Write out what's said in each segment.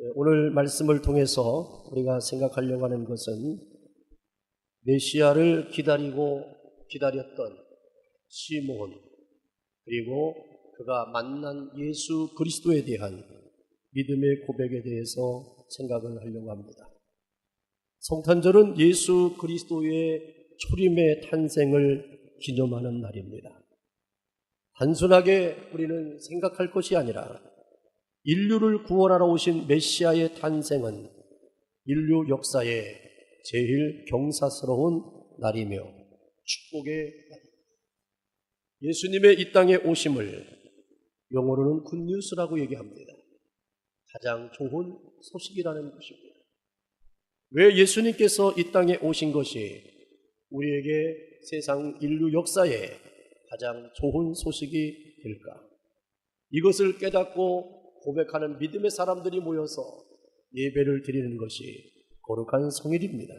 예, 오늘 말씀을 통해서 우리가 생각하려고 하는 것은 메시아를 기다리고 기다렸던 시몬 그리고 그가 만난 예수 그리스도에 대한 믿음의 고백에 대해서 생각을 하려고 합니다. 성탄절은 예수 그리스도의 초림의 탄생을 기념하는 날입니다. 단순하게 우리는 생각할 것이 아니라 인류를 구원하러 오신 메시아의 탄생은 인류 역사의 제일 경사스러운 날이며 축복의 날입니다. 예수님의 이 땅에 오심을 영어로는 굿뉴스라고 얘기합니다. 가장 좋은 소식이라는 것입니다. 왜 예수님께서 이 땅에 오신 것이 우리에게 세상 인류 역사에 가장 좋은 소식이 될까? 이것을 깨닫고 고백하는 믿음의 사람들이 모여서 예배를 드리는 것이 거룩한 성일입니다.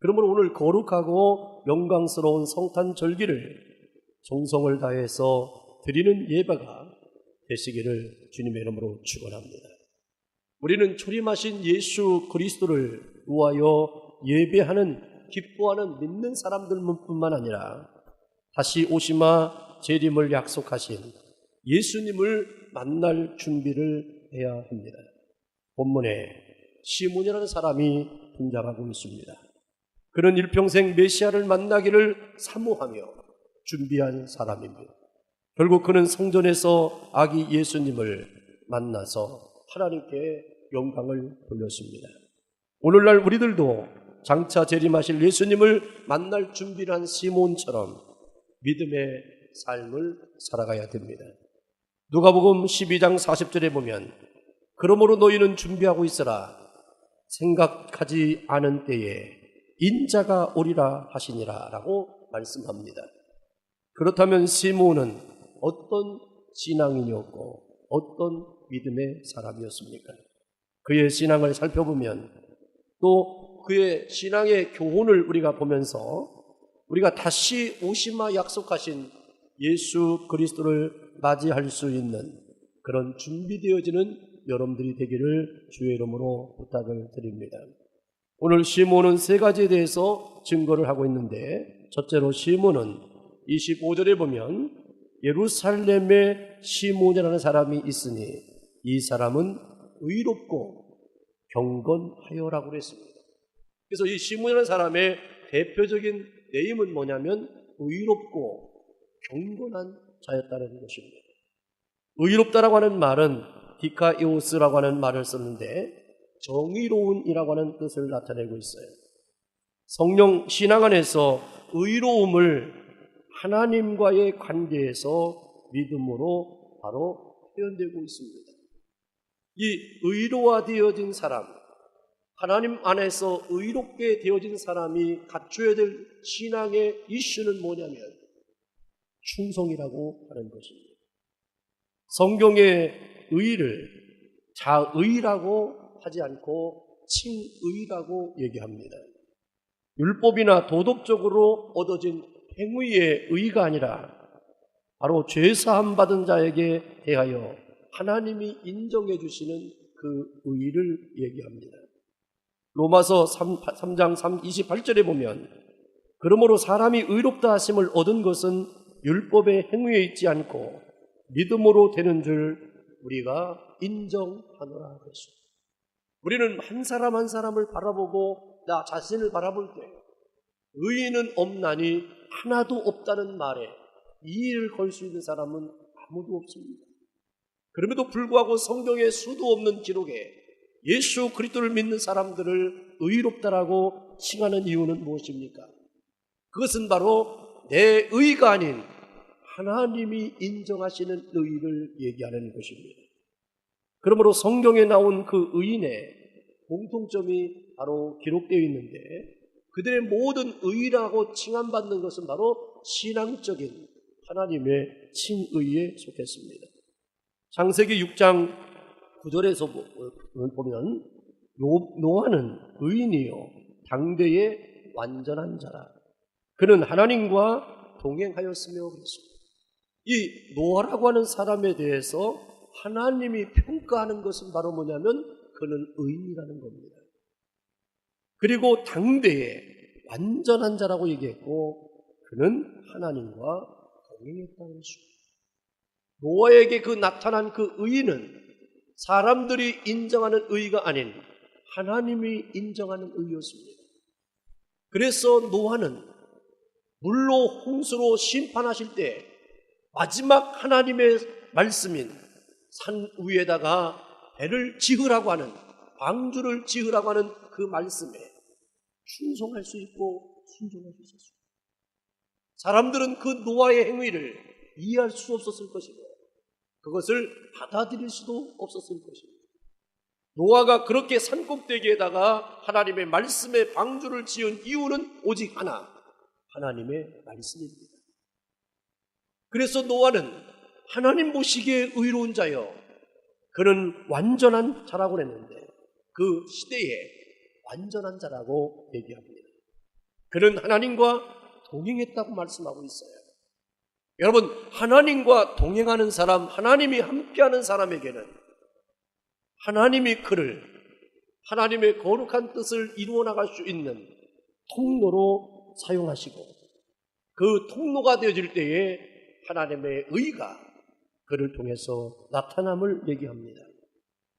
그러므로 오늘 거룩하고 영광스러운 성탄 절기를 정성을 다해서 드리는 예배가 되시기를 주님의 이름으로 축원합니다. 우리는 초림하신 예수 그리스도를 위하여 예배하는 기뻐하는 믿는 사람들뿐만 아니라 다시 오시마 재림을 약속하신 예수님을 만날 준비를 해야 합니다. 본문에 시몬이라는 사람이 등장하고 있습니다. 그는 일평생 메시아를 만나기를 사모하며 준비한 사람입니다. 결국 그는 성전에서 아기 예수님을 만나서 하나님께 영광을 돌렸습니다. 오늘날 우리들도 장차 재림하실 예수님을 만날 준비를 한 시몬처럼 믿음의 삶을 살아가야 됩니다. 누가복음 12장 40절에 보면 그러므로 너희는 준비하고 있어라 생각하지 않은 때에 인자가 오리라 하시니라라고 말씀합니다. 그렇다면 시몬은 어떤 신앙인이었고 어떤 믿음의 사람이었습니까? 그의 신앙을 살펴보면 또 그의 신앙의 교훈을 우리가 보면서 우리가 다시 오시마 약속하신 예수 그리스도를 맞이할 수 있는 그런 준비되어지는 여러분들이 되기를 주의 이름으로 부탁을 드립니다. 오늘 시몬은 세 가지에 대해서 증거를 하고 있는데 첫째로 시몬은 25절에 보면 예루살렘에 시몬이라는 사람이 있으니 이 사람은 의롭고 경건하여라고 그랬습니다. 그래서 이 시몬이라는 사람의 대표적인 네임은 뭐냐면 의롭고 경건한 자였다는 것입니다. 의롭다라고 하는 말은 디카이오스라고 하는 말을 썼는데 정의로운이라고 하는 뜻을 나타내고 있어요. 성령 신앙 안에서 의로움을 하나님과의 관계에서 믿음으로 바로 표현되고 있습니다. 이 의로화되어진 사람, 하나님 안에서 의롭게 되어진 사람이 갖춰야 될 신앙의 이슈는 뭐냐면 충성이라고 하는 것입니다. 성경의 의를 자의라고 하지 않고 칭의라고 얘기합니다. 율법이나 도덕적으로 얻어진 행위의 의가 아니라 바로 죄사함 받은 자에게 대하여 하나님이 인정해 주시는 그 의를 얘기합니다. 로마서 3, 장 28절에 보면 그러므로 사람이 의롭다 하심을 얻은 것은 율법의 행위에 있지 않고 믿음으로 되는 줄 우리가 인정하노라 그랬습니다. 우리는 한 사람 한 사람을 바라보고 나 자신을 바라볼 때 의인은 없나니 하나도 없다는 말에 이의를 걸 수 있는 사람은 아무도 없습니다. 그럼에도 불구하고 성경에 수도 없는 기록에 예수 그리스도를 믿는 사람들을 의롭다라고 칭하는 이유는 무엇입니까? 그것은 바로 내 의가 아닌 하나님이 인정하시는 의를 얘기하는 것입니다. 그러므로 성경에 나온 그 의인의 공통점이 바로 기록되어 있는데 그들의 모든 의라고 칭함받는 것은 바로 신앙적인 하나님의 칭의에 속했습니다. 창세기 6장 9절에서 보면 노아는 의인이요 당대의 완전한 자라. 그는 하나님과 동행하였으며 그랬습니다. 이 노아라고 하는 사람에 대해서 하나님이 평가하는 것은 바로 뭐냐면 그는 의인이라는 겁니다. 그리고 당대에 완전한 자라고 얘기했고 그는 하나님과 동행했다는 것입니다. 노아에게 그 나타난 그 의인은 사람들이 인정하는 의가 아닌 하나님이 인정하는 의였습니다. 그래서 노아는 물로 홍수로 심판하실 때 마지막 하나님의 말씀인 산 위에다가 배를 지으라고 하는 방주를 지으라고 하는 그 말씀에 충성할 수 있고 순종할 수 있었습니다. 사람들은 그 노아의 행위를 이해할 수 없었을 것이고 그것을 받아들일 수도 없었을 것입니다. 노아가 그렇게 산꼭대기에다가 하나님의 말씀의 방주를 지은 이유는 오직 하나, 하나님의 말씀입니다. 그래서 노아는 하나님 보시기에 의로운 자여, 그는 완전한 자라고 그랬는데 그 시대에 완전한 자라고 얘기합니다. 그는 하나님과 동행했다고 말씀하고 있어요. 여러분, 하나님과 동행하는 사람, 하나님이 함께하는 사람에게는 하나님이 그를 하나님의 거룩한 뜻을 이루어 나갈 수 있는 통로로 사용하시고 그 통로가 되어질 때에 하나님의 의가 그를 통해서 나타남을 얘기합니다.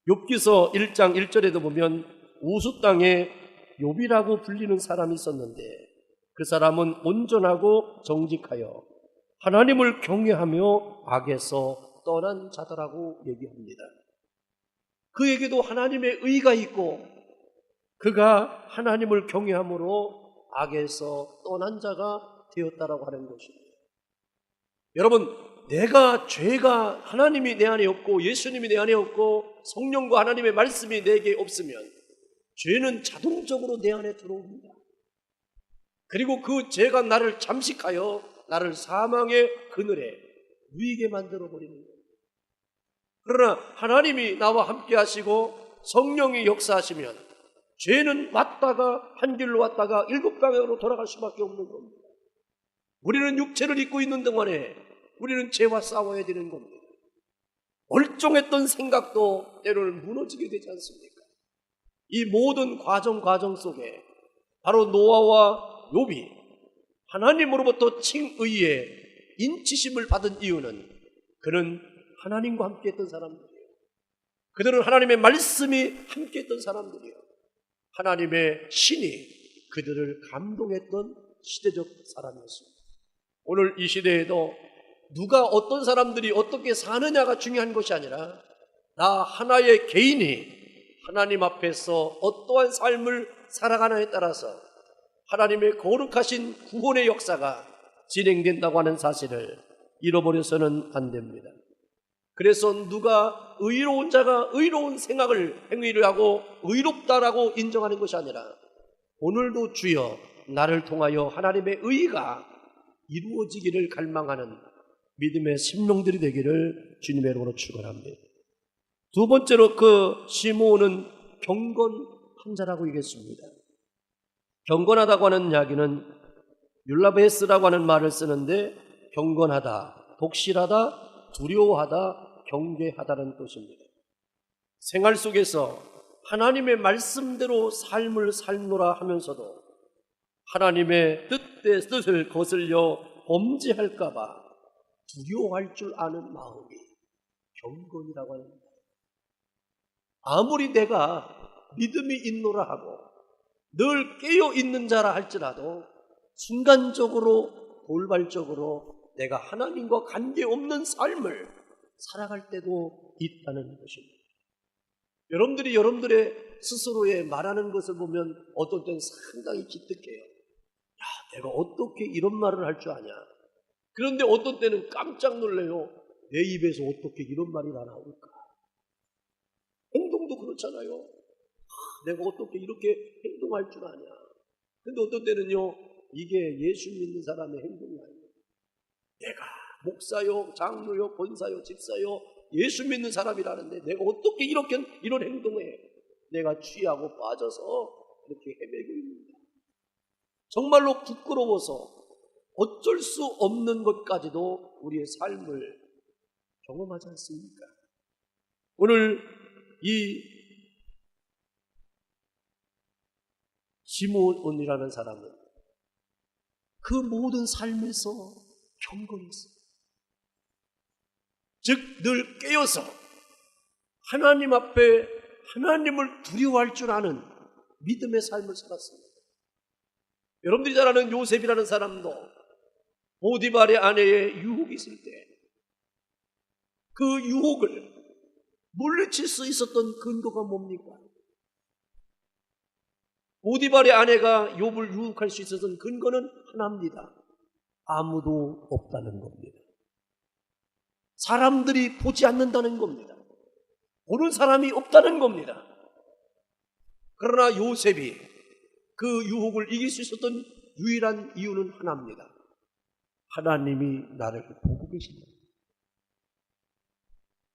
욥기서 1장 1절에도 보면 우수 땅에 욥이라고 불리는 사람이 있었는데 그 사람은 온전하고 정직하여 하나님을 경외하며 악에서 떠난 자더라고 얘기합니다. 그에게도 하나님의 의가 있고 그가 하나님을 경외함으로 악에서 떠난 자가 되었다라고 하는 것입니다. 여러분, 내가 죄가 하나님이 내 안에 없고 예수님이 내 안에 없고 성령과 하나님의 말씀이 내게 없으면 죄는 자동적으로 내 안에 들어옵니다. 그리고 그 죄가 나를 잠식하여 나를 사망의 그늘에 누이게 만들어 버리는 거예요. 그러나 하나님이 나와 함께 하시고 성령이 역사하시면 죄는 왔다가 한 길로 왔다가 일곱 방향으로 돌아갈 수밖에 없는 겁니다. 우리는 육체를 입고 있는 동안에 우리는 죄와 싸워야 되는 겁니다. 멀쩡했던 생각도 때로는 무너지게 되지 않습니까? 이 모든 과정 과정 속에 바로 노아와 욥이 하나님으로부터 칭의의 인치심을 받은 이유는 그는 하나님과 함께했던 사람들이에요. 그들은 하나님의 말씀이 함께했던 사람들이에요. 하나님의 신이 그들을 감동했던 시대적 사람이었습니다. 오늘 이 시대에도 누가 어떤 사람들이 어떻게 사느냐가 중요한 것이 아니라 나 하나의 개인이 하나님 앞에서 어떠한 삶을 살아가느냐에 따라서 하나님의 거룩하신 구원의 역사가 진행된다고 하는 사실을 잃어버려서는 안 됩니다. 그래서 누가 의로운 자가 의로운 생각을 행위를 하고 의롭다라고 인정하는 것이 아니라 오늘도 주여 나를 통하여 하나님의 의가 이루어지기를 갈망하는 믿음의 심령들이 되기를 주님의 이름으로 축원합니다. 두 번째로 그 시므온은 경건한 자라고 얘기했습니다. 경건하다고 하는 이야기는 율라베스라고 하는 말을 쓰는데 경건하다, 독실하다, 두려워하다, 경계하다는 뜻입니다. 생활 속에서 하나님의 말씀대로 삶을 살노라 하면서도 하나님의 뜻대 뜻을 거슬려 범죄할까봐 두려워할 줄 아는 마음이 경건이라고 합니다. 아무리 내가 믿음이 있노라 하고 늘 깨어 있는 자라 할지라도 순간적으로 돌발적으로 내가 하나님과 관계없는 삶을 살아갈 때도 있다는 것입니다. 여러분들이 여러분들의 스스로의 말하는 것을 보면 어떤 때는 상당히 기특해요. 야, 내가 어떻게 이런 말을 할 줄 아냐. 그런데 어떤 때는 깜짝 놀래요. 내 입에서 어떻게 이런 말이 나 나올까? 행동도 그렇잖아요. 아, 내가 어떻게 이렇게 행동할 줄 아냐. 근데 어떤 때는요, 이게 예수 믿는 사람의 행동이 아니에요. 내가 목사요, 장로요, 권사요, 집사요, 예수 믿는 사람이라는데 내가 어떻게 이렇게 이런 행동을 해? 내가 취하고 빠져서 이렇게 헤매고 있는가? 정말로 부끄러워서 어쩔 수 없는 것까지도 우리의 삶을 경험하지 않습니까? 오늘 이 시몬이라는 사람은 그 모든 삶에서 경건했어요. 즉, 늘 깨어서 하나님 앞에 하나님을 두려워할 줄 아는 믿음의 삶을 살았습니다. 여러분들이 잘 아는 요셉이라는 사람도 보디발의 아내의 유혹이 있을 때 그 유혹을 물리칠 수 있었던 근거가 뭡니까? 보디발의 아내가 욥을 유혹할 수 있었던 근거는 하나입니다. 아무도 없다는 겁니다. 사람들이 보지 않는다는 겁니다. 보는 사람이 없다는 겁니다. 그러나 요셉이 그 유혹을 이길 수 있었던 유일한 이유는 하나입니다. 하나님이 나를 보고 계신다.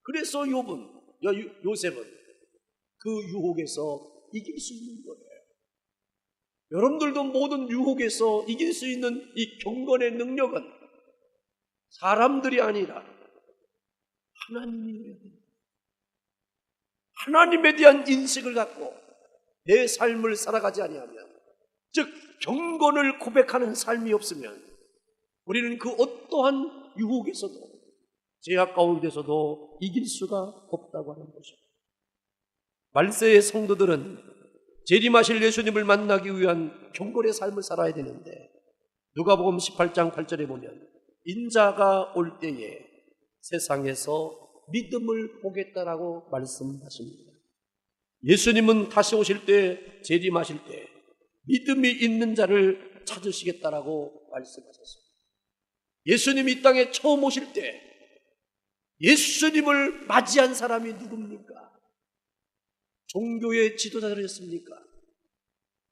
그래서 욥은 요셉은 그 유혹에서 이길 수 있는 거예요. 여러분들도 모든 유혹에서 이길 수 있는 이 경건의 능력은 사람들이 아니라 됩니다. 하나님에 대한 인식을 갖고 내 삶을 살아가지 아니하면 즉 경건을 고백하는 삶이 없으면 우리는 그 어떠한 유혹에서도 제약 가운데서도 이길 수가 없다고 하는 것입니다. 말세의 성도들은 재림하실 예수님을 만나기 위한 경건의 삶을 살아야 되는데 누가복음 18장 8절에 보면 인자가 올 때에 세상에서 믿음을 보겠다라고 말씀하십니다. 예수님은 다시 오실 때 재림하실 때 믿음이 있는 자를 찾으시겠다라고 말씀하셨습니다. 예수님이 이 땅에 처음 오실 때 예수님을 맞이한 사람이 누굽니까? 종교의 지도자들이었습니까?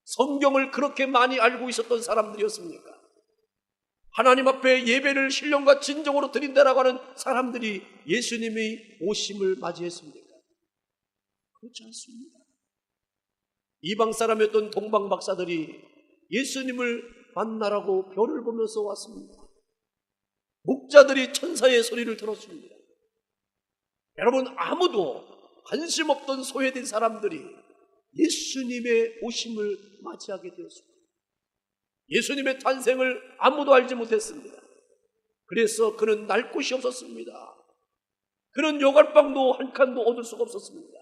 성경을 그렇게 많이 알고 있었던 사람들이었습니까? 하나님 앞에 예배를 신령과 진정으로 드린다라고 하는 사람들이 예수님의 오심을 맞이했습니까? 그렇지 않습니다. 이방 사람이었던 동방 박사들이 예수님을 만나라고 별을 보면서 왔습니다. 목자들이 천사의 소리를 들었습니다. 여러분 아무도 관심 없던 소외된 사람들이 예수님의 오심을 맞이하게 되었습니다. 예수님의 탄생을 아무도 알지 못했습니다. 그래서 그는 날 곳이 없었습니다. 그는 여갈방도 한 칸도 얻을 수가 없었습니다.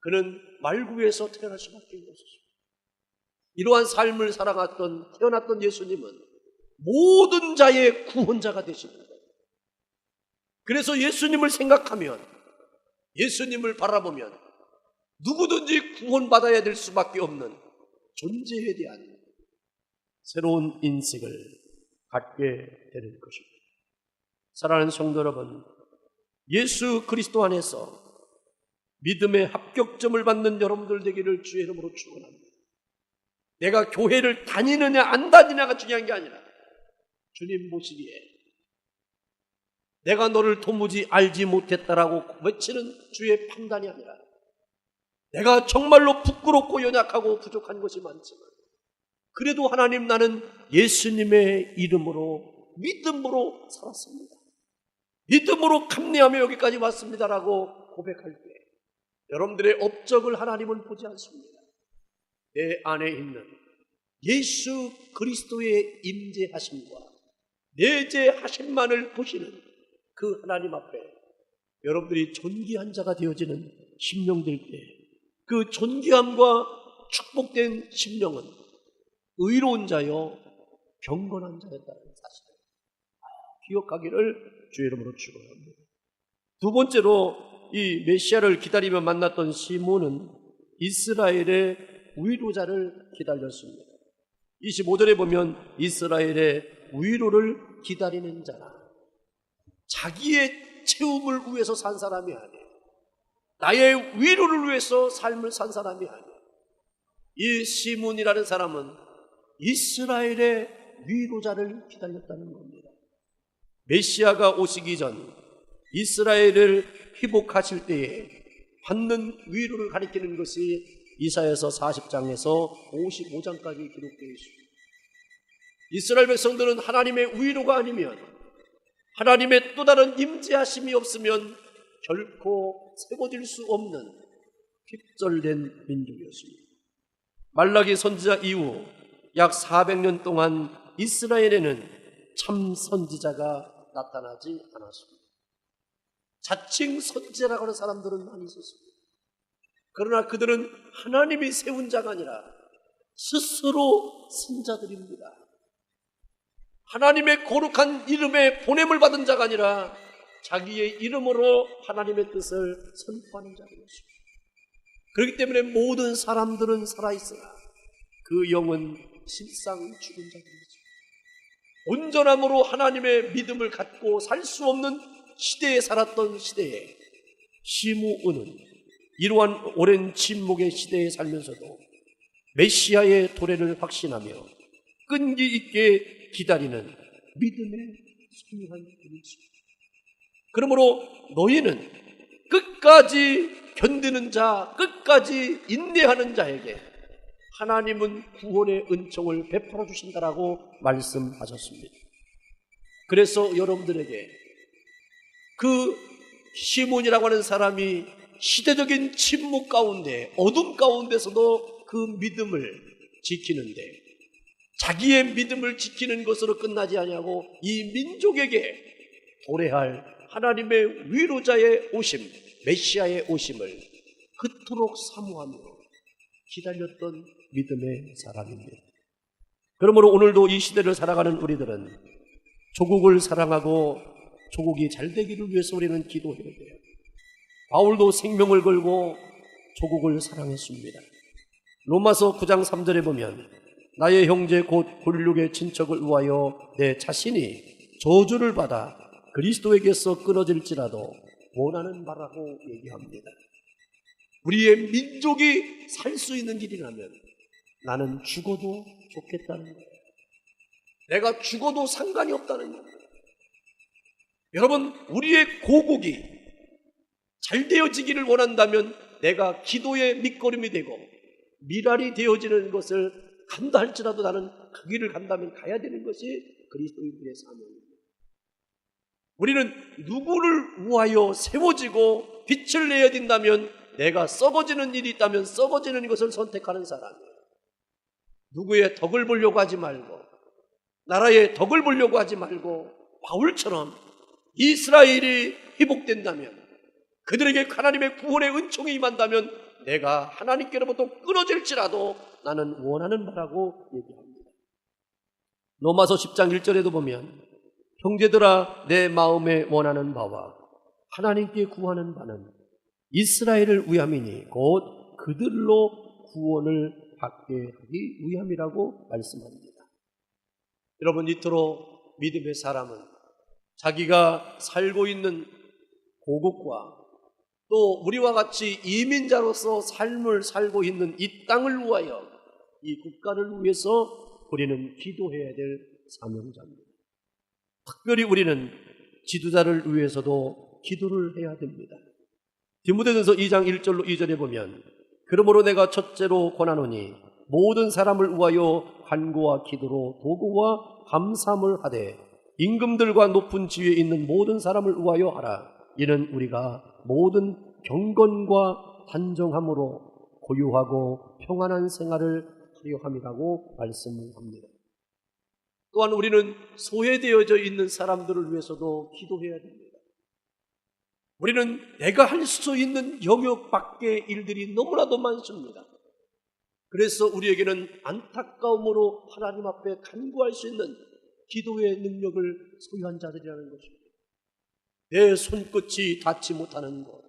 그는 말구에서 태어날 수밖에 없었습니다. 이러한 삶을 살아갔던 태어났던 예수님은 모든 자의 구원자가 거예요. 그래서 예수님을 생각하면 예수님을 바라보면 누구든지 구원받아야 될 수밖에 없는 존재에 대한 새로운 인식을 갖게 되는 것입니다. 사랑하는 성도 여러분, 예수 그리스도 안에서 믿음의 합격점을 받는 여러분들 되기를 주의 이름으로 축원합니다. 내가 교회를 다니느냐 안 다니냐가 중요한 게 아니라 주님 보시기에 내가 너를 도무지 알지 못했다라고 외치는 주의 판단이 아니라 내가 정말로 부끄럽고 연약하고 부족한 것이 많지만 그래도 하나님 나는 예수님의 이름으로 믿음으로 살았습니다. 믿음으로 감리하며 여기까지 왔습니다라고 고백할 때 여러분들의 업적을 하나님은 보지 않습니다. 내 안에 있는 예수 그리스도의 임재하심과 내재하심만을 보시는 그 하나님 앞에 여러분들이 존귀한 자가 되어지는 심령 될 때 그 존귀함과 축복된 심령은 의로운 자요 경건한 자였다는 사실을 기억하기를 주의 이름으로 축원합니다. 두 번째로 이 메시아를 기다리며 만났던 시몬은 이스라엘의 위로자를 기다렸습니다. 25절에 보면 이스라엘의 위로를 기다리는 자라. 자기의 채움을 위해서 산 사람이 아니에요. 나의 위로를 위해서 삶을 산 사람이 아니에요. 이 시몬이라는 사람은 이스라엘의 위로자를 기다렸다는 겁니다. 메시아가 오시기 전 이스라엘을 회복하실 때에 받는 위로를 가리키는 것이 이사에서 40장에서 55장까지 기록되어 있습니다. 이스라엘 백성들은 하나님의 위로가 아니면 하나님의 또 다른 임재하심이 없으면 결코 세워질 수 없는 핍절된 민족이었습니다. 말라기 선지자 이후 약 400년 동안 이스라엘에는 참 선지자가 나타나지 않았습니다. 자칭 선지자라고 하는 사람들은 많이 있었습니다. 그러나 그들은 하나님이 세운 자가 아니라 스스로 선자들입니다. 하나님의 거룩한 이름에 보냄을 받은 자가 아니라 자기의 이름으로 하나님의 뜻을 선포하는 자들이었습니다. 그렇기 때문에 모든 사람들은 살아있으나 그 영은 실상 죽은 자들이죠. 온전함으로 하나님의 믿음을 갖고 살 수 없는 시대에 살았던 시대에 시무은은 이러한 오랜 침묵의 시대에 살면서도 메시아의 도래를 확신하며 끈기 있게 기다리는 믿음의 소유한 분이지. 그러므로 너희는 끝까지 견디는 자, 끝까지 인내하는 자에게 하나님은 구원의 은총을 베풀어 주신다라고 말씀하셨습니다. 그래서 여러분들에게 그 시몬이라고 하는 사람이 시대적인 침묵 가운데 어둠 가운데서도 그 믿음을 지키는데 자기의 믿음을 지키는 것으로 끝나지 아니하고 이 민족에게 도래할 하나님의 위로자의 오심, 메시아의 오심을 그토록 사모하며 기다렸던 믿음의 사람입니다. 그러므로 오늘도 이 시대를 살아가는 우리들은 조국을 사랑하고 조국이 잘 되기를 위해서 우리는 기도해야 돼요. 바울도 생명을 걸고 조국을 사랑했습니다. 로마서 9장 3절에 보면 나의 형제 곧 굴륙의 친척을 위하여 내 자신이 저주를 받아 그리스도에게서 끊어질지라도 원하는 바라고 얘기합니다. 우리의 민족이 살 수 있는 길이라면 나는 죽어도 좋겠다는 거예요. 내가 죽어도 상관이 없다는 거예요. 여러분, 우리의 고국이 잘 되어지기를 원한다면 내가 기도의 밑거름이 되고 미랄이 되어지는 것을 간다 할지라도 나는 그 길을 간다면 가야 되는 것이 그리스도인들의 사명입니다. 우리는 누구를 위하여 세워지고 빛을 내야 된다면 내가 썩어지는 일이 있다면 썩어지는 것을 선택하는 사람이에요. 누구의 덕을 보려고 하지 말고 나라의 덕을 보려고 하지 말고 바울처럼 이스라엘이 회복된다면 그들에게 하나님의 구원의 은총이 임한다면 내가 하나님께로부터 끊어질지라도 나는 원하는 바라고 얘기합니다. 로마서 10장 1절에도 보면 형제들아 내 마음에 원하는 바와 하나님께 구하는 바는 이스라엘을 위함이니 곧 그들로 구원을 받게 하기 위함이라고 말씀합니다. 여러분 이토록 믿음의 사람은 자기가 살고 있는 고국과 또 우리와 같이 이민자로서 삶을 살고 있는 이 땅을 위하여 이 국가를 위해서 우리는 기도해야 될 사명자입니다. 특별히 우리는 지도자를 위해서도 기도를 해야 됩니다. 디모데전서 2장 1절로 2절에 보면 그러므로 내가 첫째로 권하노니 모든 사람을 위하여 간구와 기도로 도구와 감사함을 하되 임금들과 높은 지위에 있는 모든 사람을 위하여 하라. 이는 우리가 모든 경건과 단정함으로 고유하고 평안한 생활을 하려 함이라고 말씀을 합니다. 또한 우리는 소외되어져 있는 사람들을 위해서도 기도해야 됩니다. 우리는 내가 할 수 있는 영역 밖의 일들이 너무나도 많습니다. 그래서 우리에게는 안타까움으로 하나님 앞에 간구할 수 있는 기도의 능력을 소유한 자들이라는 것입니다. 내 손끝이 닿지 못하는 것,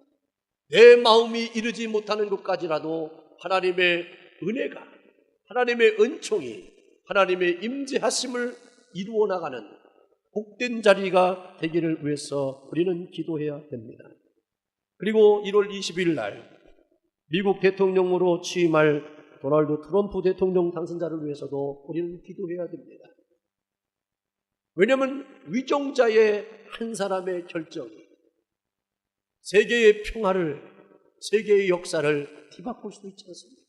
내 마음이 이르지 못하는 것까지라도 하나님의 은혜가, 하나님의 은총이, 하나님의 임재하심을 이루어 나가는 복된 자리가 되기를 위해서 우리는 기도해야 됩니다. 그리고 1월 20일 날 미국 대통령으로 취임할 도널드 트럼프 대통령 당선자를 위해서도 우리는 기도해야 됩니다. 왜냐하면 위정자의 한 사람의 결정이 세계의 평화를, 세계의 역사를 뒤바꿀 수도 있지 않습니까?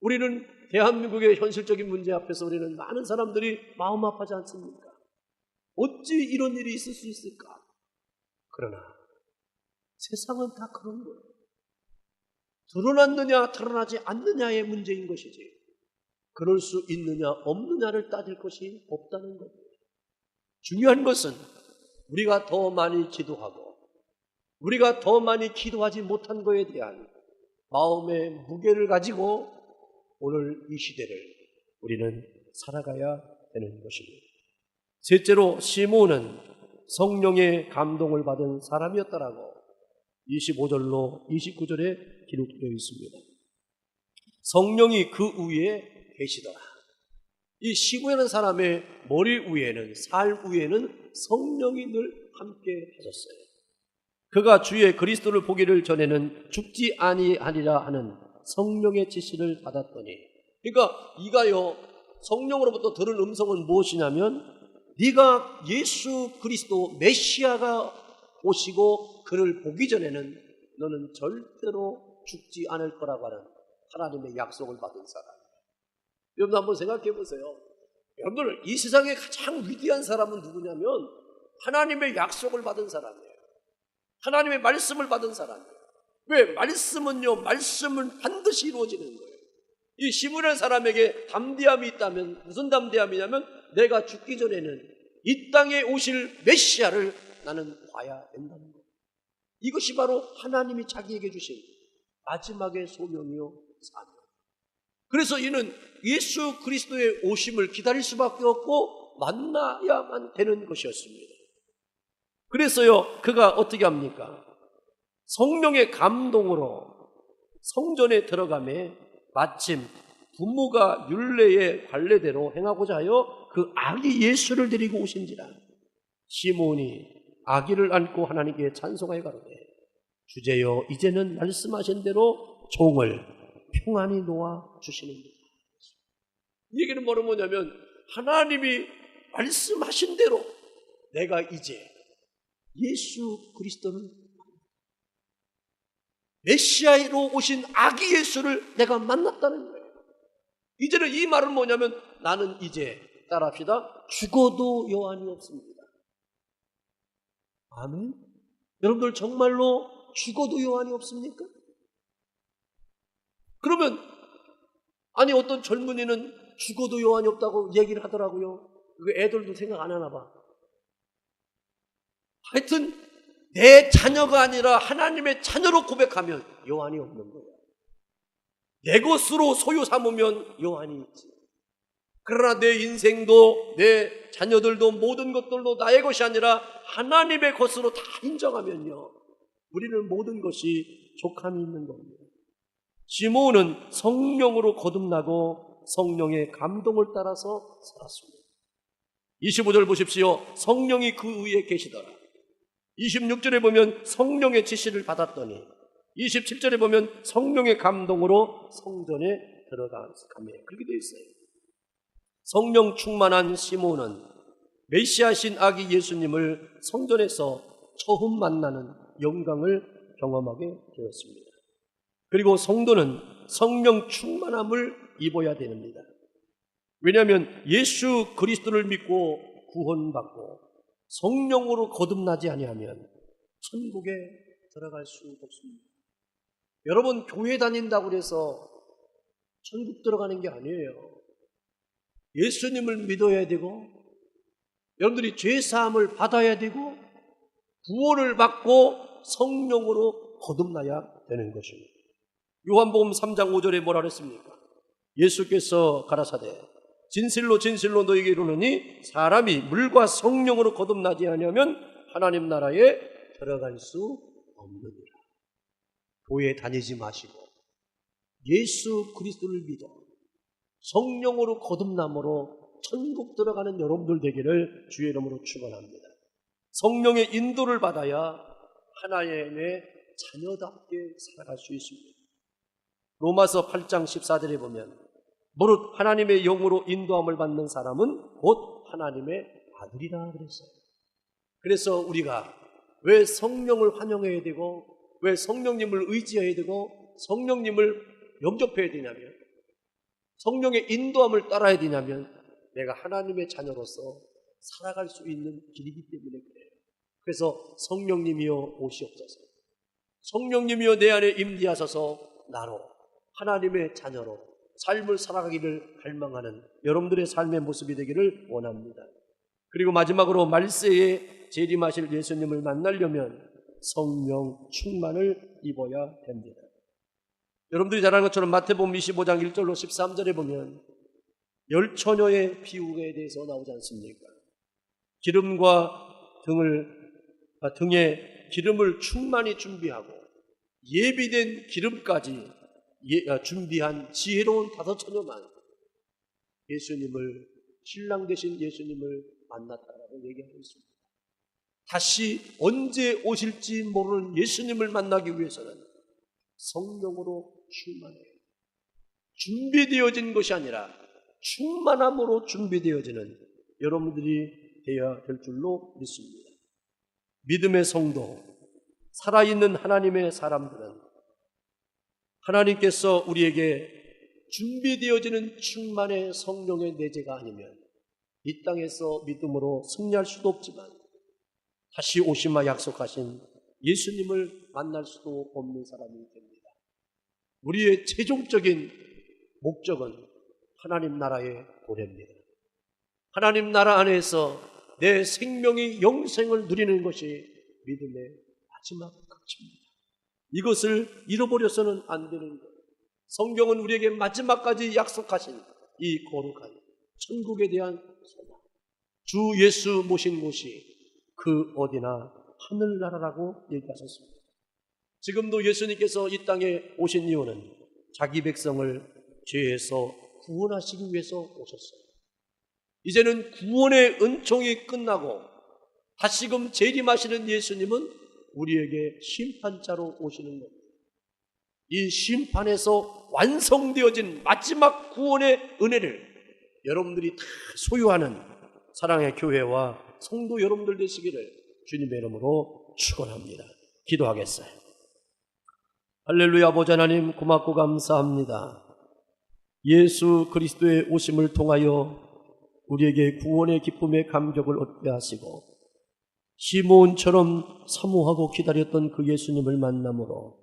우리는 대한민국의 현실적인 문제 앞에서 우리는 많은 사람들이 마음 아파하지 않습니까? 어찌 이런 일이 있을 수 있을까? 그러나 세상은 다 그런 거예요. 드러났느냐 드러나지 않느냐의 문제인 것이지 그럴 수 있느냐 없느냐를 따질 것이 없다는 것. 중요한 것은 우리가 더 많이 기도하고 우리가 더 많이 기도하지 못한 것에 대한 마음의 무게를 가지고 오늘 이 시대를 우리는 살아가야 되는 것입니다. 셋째로 시몬은 성령의 감동을 받은 사람이었다라고 25절로 29절에 기록되어 있습니다. 성령이 그 위에 계시더라. 이 시구하는 사람의 머리 위에는 살 위에는 성령이 늘 함께 하셨어요. 그가 주의 그리스도를 보기를 전에는 죽지 아니하리라 하는 성령의 지시를 받았더니 그러니까 이가요 성령으로부터 들은 음성은 무엇이냐면 네가 예수 그리스도 메시아가 오시고 그를 보기 전에는 너는 절대로 죽지 않을 거라고 하는 하나님의 약속을 받은 사람. 여러분 한번 생각해 보세요. 여러분들 이 세상에 가장 위대한 사람은 누구냐면 하나님의 약속을 받은 사람이에요. 하나님의 말씀을 받은 사람이에요. 왜? 말씀은요, 말씀은 반드시 이루어지는 거예요. 이 시무란 사람에게 담대함이 있다면 무슨 담대함이냐면 내가 죽기 전에는 이 땅에 오실 메시아를 나는 봐야 된다는 거예요. 이것이 바로 하나님이 자기에게 주신 마지막의 소명이요 사명. 그래서 이는 예수 그리스도의 오심을 기다릴 수밖에 없고 만나야만 되는 것이었습니다. 그래서요 그가 어떻게 합니까? 성령의 감동으로 성전에 들어가매 마침 부모가 율례의 관례대로 행하고자 하여 그 아기 예수를 데리고 오신지라 시몬이 아기를 안고 하나님께 찬송하여 가로되 주제여 이제는 말씀하신 대로 종을 평안히 놓아 주시는다. 이 얘기는 뭐로 뭐냐면 하나님이 말씀하신 대로 내가 이제 예수 그리스도를 메시아로 오신 아기 예수를 내가 만났다는 거예요. 이제는 이 말은 뭐냐면 나는 이제 따라합시다. 죽어도 여한이 없습니다. 아멘. 여러분들 정말로 죽어도 여한이 없습니까? 그러면 아니 어떤 젊은이는 죽어도 여한이 없다고 얘기를 하더라고요. 그 애들도 생각 안 하나 봐. 하여튼 내 자녀가 아니라 하나님의 자녀로 고백하면 여한이 없는 거예요. 내 것으로 소유 삼으면 여한이 있지. 그러나 내 인생도 내 자녀들도 모든 것들도 나의 것이 아니라 하나님의 것으로 다 인정하면요. 우리는 모든 것이 족함이 있는 겁니다. 시몬은 성령으로 거듭나고 성령의 감동을 따라서 살았습니다. 25절 보십시오. 성령이 그 위에 계시더라. 26절에 보면 성령의 지시를 받았더니 27절에 보면 성령의 감동으로 성전에 들어가며 그렇게 되어 있어요. 성령 충만한 시몬은 메시아신 아기 예수님을 성전에서 처음 만나는 영광을 경험하게 되었습니다. 그리고 성도는 성령 충만함을 입어야 됩니다. 왜냐하면 예수 그리스도를 믿고 구원받고 성령으로 거듭나지 아니하면 천국에 들어갈 수 없습니다. 여러분 교회 다닌다고 해서 천국 들어가는 게 아니에요. 예수님을 믿어야 되고 여러분들이 죄 사함을 받아야 되고 구원을 받고 성령으로 거듭나야 되는 것입니다. 요한복음 3장 5절에 뭐라 그랬습니까? 예수께서 가라사대 진실로 진실로 너에게 이르노니 사람이 물과 성령으로 거듭나지 아니하면 하나님 나라에 들어갈 수 없느니라. 교회 다니지 마시고 예수 그리스도를 믿어 성령으로 거듭남으로 천국 들어가는 여러분들 되기를 주의 이름으로 축원합니다. 성령의 인도를 받아야 하나님의 자녀답게 살아갈 수 있습니다. 로마서 8장 14절에 보면 무릇 하나님의 영으로 인도함을 받는 사람은 곧 하나님의 아들이라 그랬어요. 그래서 우리가 왜 성령을 환영해야 되고 왜 성령님을 의지해야 되고 성령님을 영접해야 되냐면 성령의 인도함을 따라야 되냐면 내가 하나님의 자녀로서 살아갈 수 있는 길이기 때문에 그래요. 그래서 성령님이여 오시옵소서. 성령님이여 내 안에 임재하셔서 나로 하나님의 자녀로 삶을 살아가기를 갈망하는 여러분들의 삶의 모습이 되기를 원합니다. 그리고 마지막으로 말세에 재림하실 예수님을 만나려면 성령 충만을 입어야 됩니다. 여러분들이 잘 아는 것처럼 마태복음 25장 1절로 13절에 보면 열 처녀의 비유에 대해서 나오지 않습니까? 기름과 등을 아, 등에 기름을 충만히 준비하고 예비된 기름까지 준비한 지혜로운 다섯 처녀만 예수님을 신랑 되신 예수님을 만났다라고 얘기하고 있습니다. 다시 언제 오실지 모르는 예수님을 만나기 위해서는 성령으로 충만해요. 준비되어진 것이 아니라 충만함으로 준비되어지는 여러분들이 되어야 될 줄로 믿습니다. 믿음의 성도, 살아있는 하나님의 사람들은 하나님께서 우리에게 준비되어지는 충만의 성령의 내재가 아니면 이 땅에서 믿음으로 승리할 수도 없지만 다시 오시마 약속하신 예수님을 만날 수도 없는 사람이 됩니다. 우리의 최종적인 목적은 하나님 나라의 도래입니다. 하나님 나라 안에서 내 생명이 영생을 누리는 것이 믿음의 마지막 극치입니다. 이것을 잃어버려서는 안 되는 거예요. 성경은 우리에게 마지막까지 약속하신 이 거룩한 천국에 대한 소망. 주 예수 모신 곳이 그 어디나 하늘나라라고 얘기하셨습니다. 지금도 예수님께서 이 땅에 오신 이유는 자기 백성을 죄에서 구원하시기 위해서 오셨어요. 이제는 구원의 은총이 끝나고 다시금 재림하시는 예수님은 우리에게 심판자로 오시는 겁니다. 이 심판에서 완성되어진 마지막 구원의 은혜를 여러분들이 다 소유하는 사랑의 교회와 성도 여러분들 되시기를 주님의 이름으로 축원합니다. 기도하겠어요. 할렐루야 아버지 하나님 고맙고 감사합니다. 예수 그리스도의 오심을 통하여 우리에게 구원의 기쁨의 감격을 얻게 하시고 시몬처럼 사모하고 기다렸던 그 예수님을 만남으로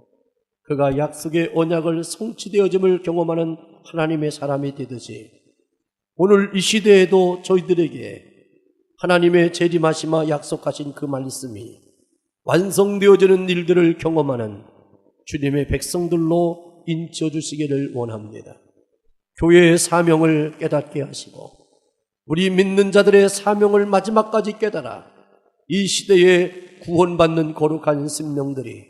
그가 약속의 언약을 성취되어짐을 경험하는 하나님의 사람이 되듯이 오늘 이 시대에도 저희들에게 하나님의 재림하시마 약속하신 그 말씀이 완성되어지는 일들을 경험하는 주님의 백성들로 인치어 주시기를 원합니다. 교회의 사명을 깨닫게 하시고 우리 믿는 자들의 사명을 마지막까지 깨달아 이 시대에 구원받는 거룩한 생명들이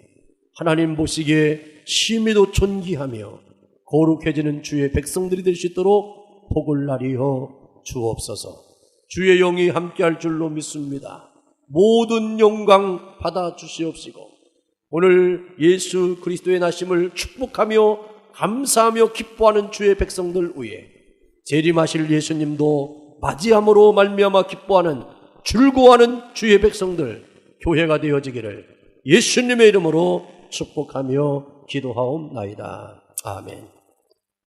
하나님 보시기에 심히도 존귀하며 거룩해지는 주의 백성들이 될 수 있도록 복을 나리어 주옵소서. 주의 영이 함께할 줄로 믿습니다. 모든 영광 받아 주시옵시고 오늘 예수 그리스도의 나심을 축복하며 감사하며 기뻐하는 주의 백성들 위해 재림하실 예수님도 맞이함으로 말미암아 기뻐하는 즐거워하는 주의 백성들 교회가 되어지기를 예수님의 이름으로 축복하며 기도하옵나이다. 아멘.